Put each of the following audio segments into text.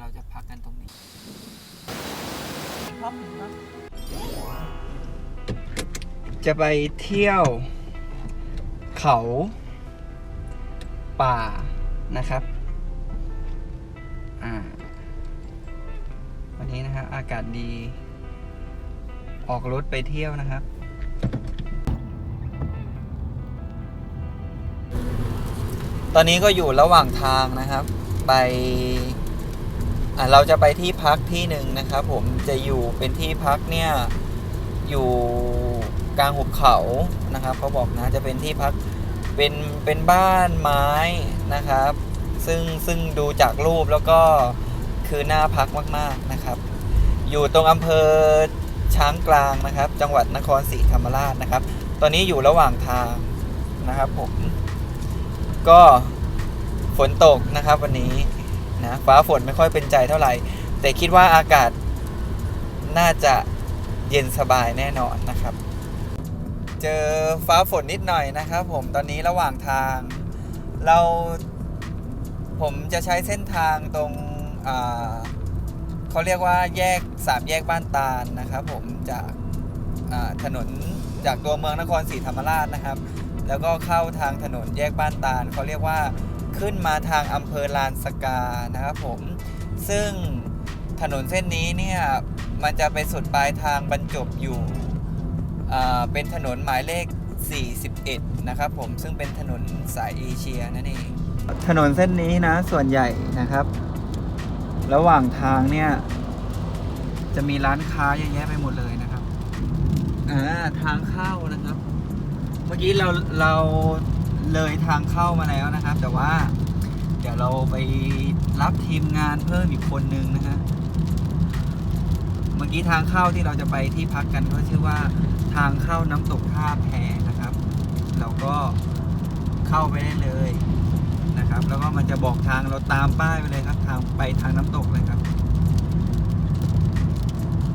เราจะพักกันตรงนี้จะไปเที่ยวเขา ป่านะครับ อ่า วันนี้นะฮะอากาศดี ออกรถไปเที่ยวนะครับตอนนี้ก็อยู่ระหว่างทางนะครับ ไปอะเราจะไปที่พักที่หนึ่งนะครับ ผมจะอยู่เป็นที่พักเนี่ยอยู่กลางหุบเขานะครับเขาบอกนะจะเป็นที่พักเป็นเป็นบ้านไม้นะครับ ซึ่งซึ่งดูจากรูปแล้วก็คือน่าพักมากๆนะครับ อยู่ตรงอำเภอช้างกลางนะครับ จังหวัดนครศรีธรรมราชนะครับ ตอนนี้อยู่ระหว่างทางนะครับผมก็ ฝนตกนะครับ วันนี้นะฟ้าฝนไม่ค่อยเป็นใจเท่าไหร่ แต่คิดว่าอากาศน่าจะเย็นสบายแน่นอนนะครับ เจอฟ้าฝนนิดหน่อยนะครับ ผมตอนนี้ระหว่างทางเราผมจะใช้เส้นทางตรงเขาเรียกว่าแยกสามแยกบ้านตาลนะครับ ผมจากถนนจากตัวเมืองนครศรีธรรมราชนะครับ แล้วก็เข้าทางถนนแยกบ้านตาลเขาเรียกว่า ขึ้นมาทางอำเภอลานสกานะครับผม ซึ่งถนนเส้นนี้เนี่ย มันจะไปสุดปลายทางบรรจบอยู่อ่าเป็นถนนหมายเลข 41 นะครับผม ซึ่งเป็นถนนสายเอเชียนั่นเอง ถนนเส้นนี้นะส่วนใหญ่นะครับ ระหว่างทางเนี่ย จะมีร้านค้าเยอะแยะไปหมดเลยนะครับ อ่า ทางเข้านะครับ เมื่อกี้เราเรา เลยทางเข้ามาแล้วนะครับ แต่ว่าเดี๋ยวเราไปรับทีมงานเพิ่มอีกคนนึงนะฮะเมื่อกี้ทางเข้าที่เราจะไปที่พักกันก็ชื่อว่าทางเข้าน้ำตกท่าแพนะครับ เราก็เข้าไปได้เลยนะครับ แล้วก็มันจะบอกทางเราตามป้ายไปเลยครับ ทางไปทางน้ำตกเลยครับ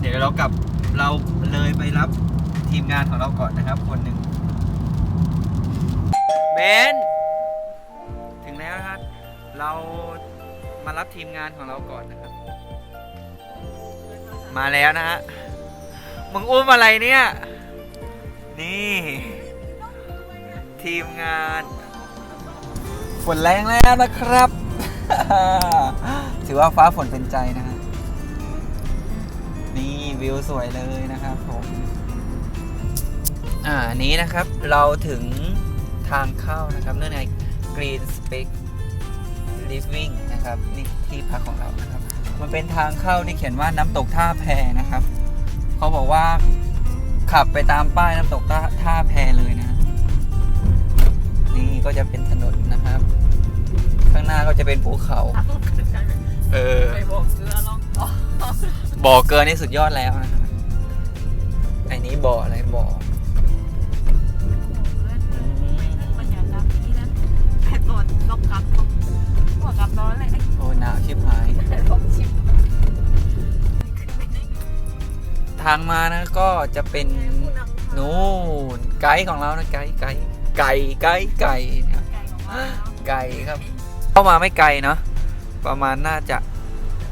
เดี๋ยวเรากลับเราเลยไปรับทีมงานของเราก่อนนะครับ คนหนึ่ง นถึงแล้วนะครับ เรามารับทีมงานของเราก่อนนะครับ มาแล้วนะฮะมึงอุ้มอะไรเนี่ย นี่ ทีมงานฝนแรงแล้วนะครับ ถือว่าฟ้าฝนเป็นใจนะฮะนี่วิวสวยเลยนะครับผม อ่านี้นะครับ เราถึง ทางเข้านะครับเนื่องใน Green Space Living นะครับนี่ที่พักของเรานะครับ มันเป็นทางเข้าที่เขียนว่าน้ำตกท่าแพนะครับเขาบอกว่าขับไปตามป้ายน้ำตกท่าท่าแพเลยนะ นี่ก็จะเป็นถนนนะครับ ข้างหน้าก็จะเป็นภูเขา เออไปบอกเกลือลองอ๋อบ่อเกลือนี่สุดยอดแล้วนะครับไอ้นี้บ่ออะไรบ่ออื ตอนลงกลับต้องหัวกลับร้อนเลยโอ้หนาวชิบหายลงชิมทางมานะก็จะเป็นนู่นไกด์ของเรานะไกด์ไกด์ไก่ไกด์ไก่นะครับไก่ของเราไก่ครับ เข้ามาไม่ไกลเนาะประมาณน่าจะ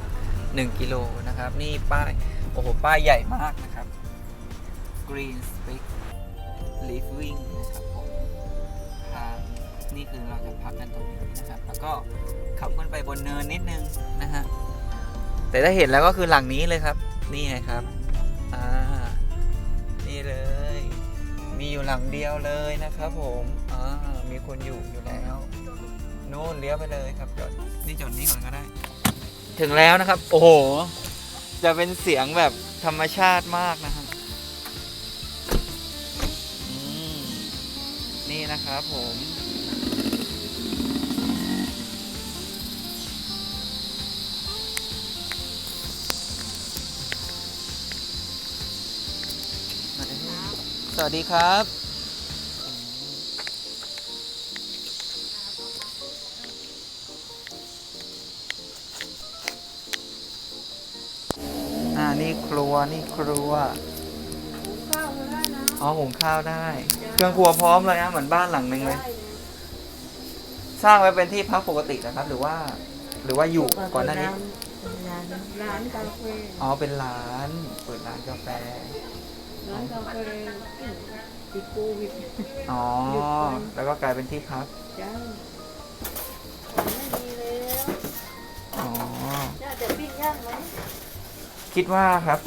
1 กิโลนะครับ นี่ป้าย โอ้โห ป้ายใหญ่มากนะครับ Green Stick Living นะครับ นี่คือเราจะพักกันตรงนี้นะครับ แล้วก็ขับขึ้นไปบนเนินนิดนึงนะฮะ แต่ถ้าเห็นแล้วก็คือหลังนี้เลยครับ นี่ไงครับ อ่า นี่เลย มีอยู่หลังเดียวเลยนะครับผมอ่ามีคนอยู่อยู่แล้วโน่นเลี้ยวไปเลยครับจอดนี่จอดนี้ก่อนก็ได้ ถึงแล้วนะครับ โอ้โห จะเป็นเสียงแบบธรรมชาติมากนะครับอืมนี่นะครับผม สวัสดีครับ อ่า นี่ครัว นี่ครัว ข้าวได้นะอ๋อหุงข้าวได้ เครื่องครัวพร้อมเลยนะเหมือนบ้านหลังหนึ่งเลย สร้างไว้เป็นที่พักปกตินะครับ หรือว่า หรือว่าอยู่ก่อนหน้านี้ ร้านร้านกาแฟอ๋อ เป็นร้าน เปิดร้านกาแฟ ร้านกาแฟติดโควิดอ๋อ แล้วก็กลายเป็นที่พักจ้าไม่มีแล้วอ๋อน่าจะปิ้งย่างไหมคิดว่าครับ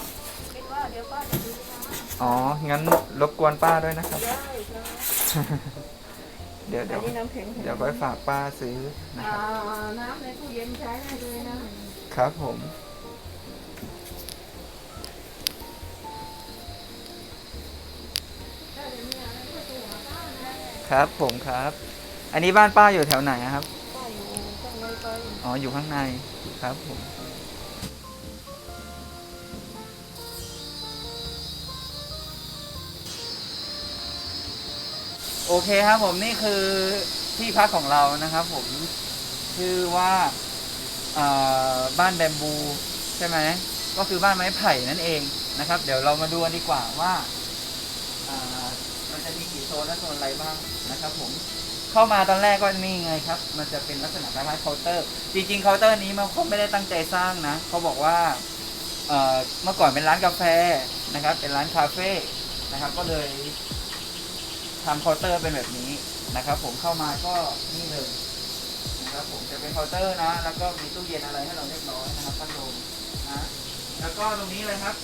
คิดว่าเดี๋ยวป้าจะซื้อมาอ๋อ งั้นรบกวนป้าด้วยนะครับ ได้ครับเดี๋ยวอัเดี๋นยวนี้น้ำแข็งเดี๋ยวก็ฝากป้าซื้อนะคอ่ารับ น้ำในตู้เย็นใช้ได้เลยนะ ครับผม ครับ ผมครับ อันนี้บ้านป้าอยู่แถวไหนอะครับ ป้าอยู่ข้างในไปอ๋อ อยู่ข้างในครับผม โอเคครับผมนี่คือที่พักของเรานะครับผม ชื่อว่าเอ่อบ้านแบมบู ใช่ไหม ก็คือบ้านไม้ไผ่นั่นเองนะครับ เดี๋ยวเรามาดูกันดีกว่าว่าอ่ามันจะมีกี่ โซนและโซนอะไรบ้างนะครับผมเข้ามาตอนแรกก็นี่ไงครับ มันจะเป็นลักษณะคล้ายๆเคาน์เตอร์ จริงๆเคาน์เตอร์นี้มันเขาไม่ได้ตั้งใจสร้างนะเขาบอกว่าเมื่อก่อนเป็นร้านกาแฟนะครับ เป็นร้านคาเฟ่นะครับ ก็เลยทำเคาน์เตอร์เป็นแบบนี้นะครับ ผมเข้ามาก็นี่เลยนะครับผมจะเป็นเคาน์เตอร์นะ แล้วก็มีตู้เย็นอะไรให้เราเรียบร้อยนะครับพัดลมนะแล้วก็ตรงนี้เลยครับ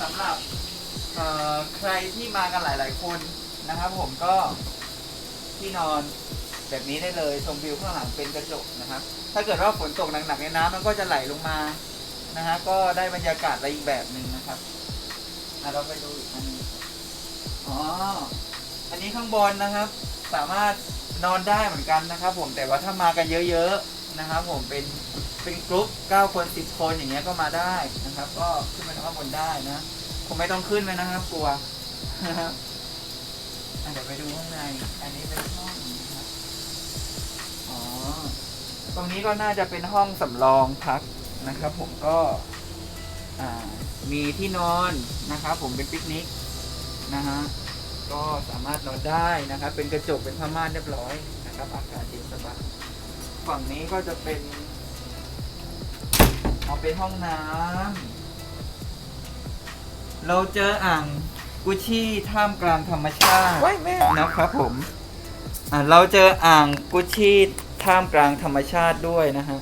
สำหรับ เอ่อใครที่มากันหลาย ๆ คนนะครับ ผมก็ที่นอนแบบนี้ได้เลยชมวิวข้างหลังเป็นกระจกนะครับ ถ้าเกิดว่าฝนตกหนักๆในน้ำมันก็จะไหลลงมานะฮะก็ได้บรรยากาศอะไรอีกแบบหนึ่งนะครับเราไปดูอีกอันนึงอ๋ออันนี้ข้างบนนะครับ สามารถนอนได้เหมือนกันนะครับ ผมแต่ว่าถ้ามากันเยอะๆนะครับ ผมเป็นเป็นกรุ๊ป9คน10คนอย่างเงี้ยก็มาได้นะครับ ก็ขึ้นไปข้างบนได้นะ คงไม่ต้องขึ้นไปนะครับกลัวนะครับเดี๋ยวไปดูข้างใน อันนี้เป็นห้องนะครับ อ๋อ ตรงนี้ก็น่าจะเป็นห้องสำรองพักนะครับ ผมก็มีที่นอนนะครับ ผมเป็นปิกนิกนะฮะ ก็สามารถนอนได้นะครับ เป็นกระจกเป็นผ้าม่านเรียบร้อยนะครับอากาศเย็นสบายฝั่งนี้ก็จะเป็น เอาเป็นห้องน้ำ เราเจออ่างกุชชี่ท่ามกลางธรรมชาติว้ายแม่นะครับผมอ่าเราเจออ่างกุชชี่ท่ามกลางธรรมชาติด้วยนะฮะ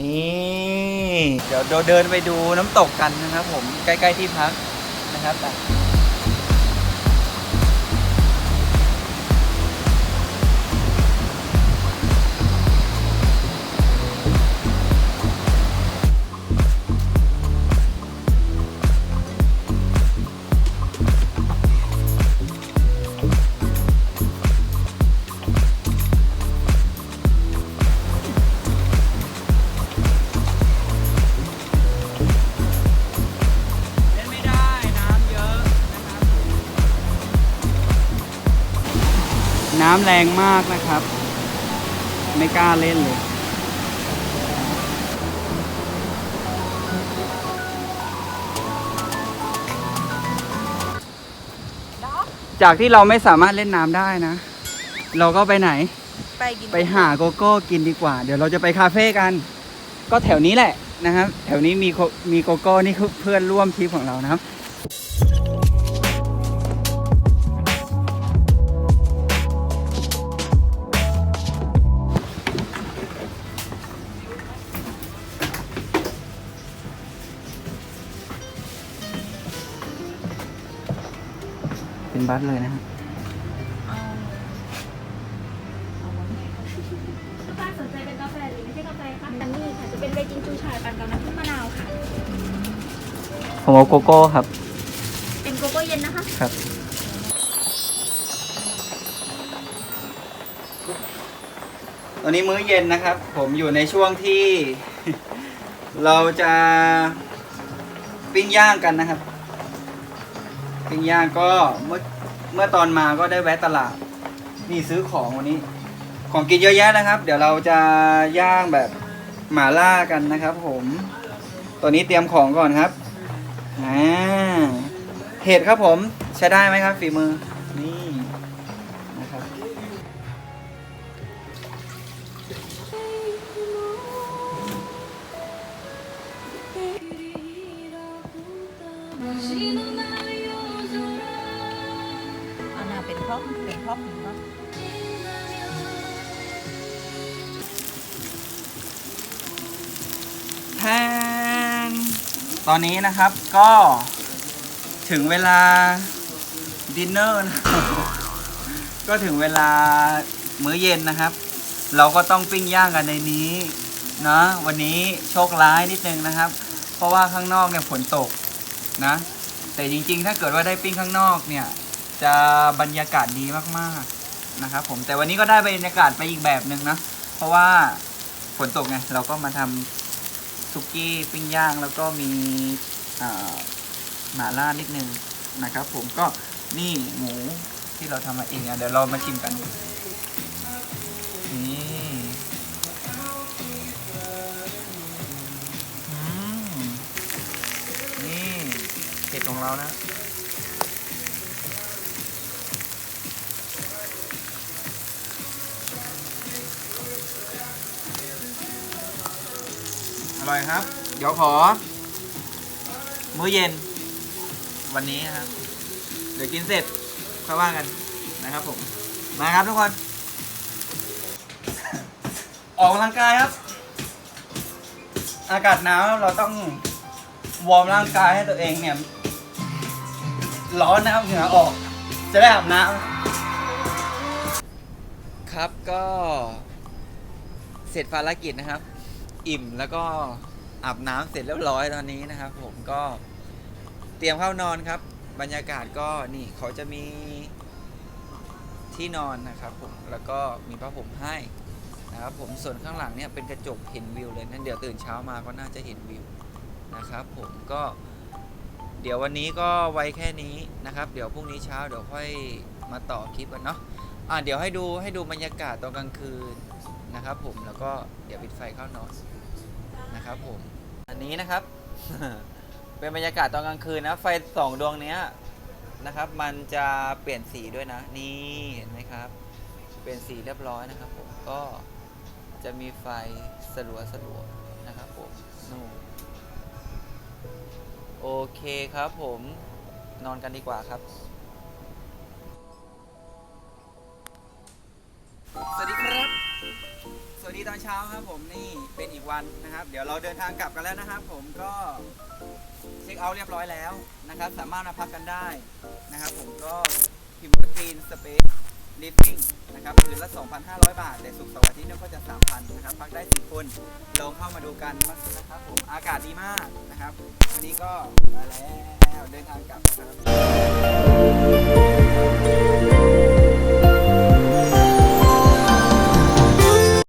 นี่เดี๋ยวเราเดินไปดูน้ำตกกันนะครับผมใกล้ ๆที่พักนะครับ น้ำแรงมากนะครับ ไม่กล้าเล่นเลยจากที่เราไม่สามารถเล่นน้ำได้นะ เราก็ไปไหน ไปกินไปหาโกโก้กินดีกว่า เดี๋ยวเราจะไปคาเฟ่กัน ก็แถวนี้แหละนะครับ แถวนี้มีโคมีโกโก้นี่คือเพื่อนร่วมทริปของเรานะครับ เป็นบัสเลยนะครับคุณป้าสนใจเป็นกาแฟหรือไม่ใช่กาแฟคะอันนี้ค่ะจะเป็นเบจิงจูชายปั่นกับน้ำผึ้งมะนาวค่ะ ผมเอาโกโก้ครับ เป็นโกโก้เย็นนะคะครับ ตอนนี้มื้อเย็นนะครับ ผมอยู่ในช่วงที่ เราจะปิ้งย่างกันนะครับ ปิ้งย่างก็เมื่อเมื่อตอนมาก็ได้แวะตลาด นี่ซื้อของวันนี้ ของกินเยอะแยะนะครับ เดี๋ยวเราจะย่างแบบหมาล่ากันนะครับ ผมตัวนี้เตรียมของก่อนครับอ่าเห็ดครับผมใช้ได้ไหมครับ ฝีมือนี่นะครับ ร็อป็นพร็อป็นพร็อพแทนตอนนี้นะครับก็ถึงเวลาดินเนอร์นะก็ถึงเวลามื้อเย็นนะครับ เราก็ต้องปิ้งย่างกันในนี้นะวันนี้โชคร้ายนิดนึงนะครับ เพราะว่าข้างนอกเนี่ยฝนตกนะ แต่จริงๆ ถ้าเกิดว่าได้ปิ้งข้างนอกเนี่ย จะบรรยากาศดีมากๆนะครับผมแต่วันนี้ก็ได้บรรยากาศไปอีกแบบหนึ่งนะ เพราะว่าฝนตกไงเราก็มาทำสุกี้ปิ้งย่างแล้วก็มีหมาล่านิดนึงนะครับ ผมก็นี่หมูที่เราทำมาเองอะเดี๋ยวเรามาชิมกันนี่นี่เห็ดของเรานะ ร่อยครับ เดี๋ยวขอ มื้อเย็น วันนี้นะครับ เดี๋ยวกินเสร็จค่อยว่ากันนะครับผม มาครับทุกคน ออกกำลังกายครับ อากาศหนาวเราต้องวอร์มร่างกายให้ตัวเองเนี่ย ร้อนนะครับเหงื่อออก จะได้อาบน้ำครับก็เสร็จภารกิจนะครับ อิ่มแล้วก็อาบน้ำเสร็จเรียบร้อยตอนนี้นะครับ ผมก็เตรียมเข้านอนครับ บรรยากาศก็นี่เขาจะมีที่นอนนะครับผมแล้วก็มีผ้าห่มให้นะครับผมส่วนข้างหลังเนี่ยเป็นกระจกเห็นวิวเลยนั่นเดี๋ยวตื่นเช้ามาก็น่าจะเห็นวิวนะครับ ผมก็ เดี๋ยววันนี้ก็ไว้แค่นี้นะครับ เดี๋ยวพรุ่งนี้เช้าเดี๋ยวค่อยมาต่อคลิปกันเนาะอะเดี๋ยวให้ดูให้ดูบรรยากาศตอนกลางคืนนะครับ ผมแล้วก็เดี๋ยวปิดไฟเข้านอน ครับผม อันนี้นะครับ เป็นบรรยากาศตอนกลางคืนนะ ไฟสองดวงเนี้ยนะครับ มันจะเปลี่ยนสีด้วยนะ นี่เห็นไหมครับ เปลี่ยนสีเรียบร้อยนะครับผม ก็จะมีไฟสลัวสลัวนะครับผมนู่นโอเคครับผมนอนกันดีกว่าครับ สวัสดีครับ สวัสดีตอนเช้าครับผมนี่เป็นอีกวันนะครับ เดี๋ยวเราเดินทางกลับกันแล้วนะครับ ผมก็เช็คเอาท์เรียบร้อยแล้วนะครับ สามารถมาพักกันได้นะครับ ผมก็พิมพ์ว่ากรีนสเปซลิฟติ้งนะครับคืนละ 2,500 บาท แต่สุกร์เสาร์อาทิตย์เนี่ยก็จะ 3,000นะครับพักได้4คนลองเข้ามาดูกันนะครับผมอากาศดีมากนะครับวันนี้ก็มาแล้วเดินทางกลับนะครับ